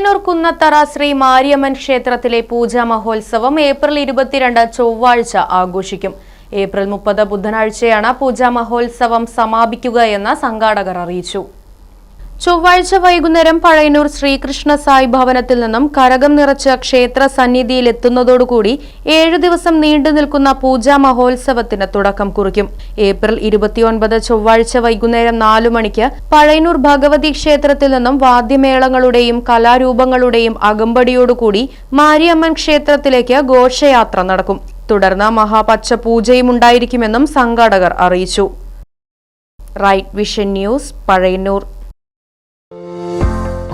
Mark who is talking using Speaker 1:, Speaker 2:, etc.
Speaker 1: Pazhayannur Kunnathara Sri Mariamman ക്ഷേത്രത്തിലെ പൂജാ മഹോത്സവം ഏപ്രിൽ ഇരുപത്തിരണ്ട് ചൊവ്വാഴ്ച ആഘോഷിക്കും. ഏപ്രിൽ മുപ്പത് ബുധനാഴ്ചയാണ് പൂജാ മഹോത്സവം സമാപിക്കുകയെന്ന് സംഘാടകർ അറിയിച്ചു. ചൊവ്വാഴ്ച വൈകുന്നേരം പഴയന്നൂർ ശ്രീകൃഷ്ണ സായി ഭവനത്തിൽ നിന്നും കരകം നിറച്ച ക്ഷേത്ര സന്നിധിയിലെത്തുന്നതോടുകൂടി ഏഴു ദിവസം നീണ്ടു നിൽക്കുന്ന പൂജാ മഹോത്സവത്തിന് തുടക്കം കുറിക്കും. ഏപ്രിൽ ഇരുപത്തിയൊൻപത് ചൊവ്വാഴ്ച വൈകുന്നേരം നാലു മണിക്ക് പഴയന്നൂർ ഭഗവതി ക്ഷേത്രത്തിൽ നിന്നും വാദ്യമേളങ്ങളുടെയും കലാരൂപങ്ങളുടെയും അകമ്പടിയോടുകൂടി മാരിയമ്മൻ ക്ഷേത്രത്തിലേക്ക് ഘോഷയാത്ര നടക്കും. തുടർന്ന് മഹാപച്ച പൂജയും ഉണ്ടായിരിക്കുമെന്നും സംഘാടകർ അറിയിച്ചു. Right vision news Pazhayannur.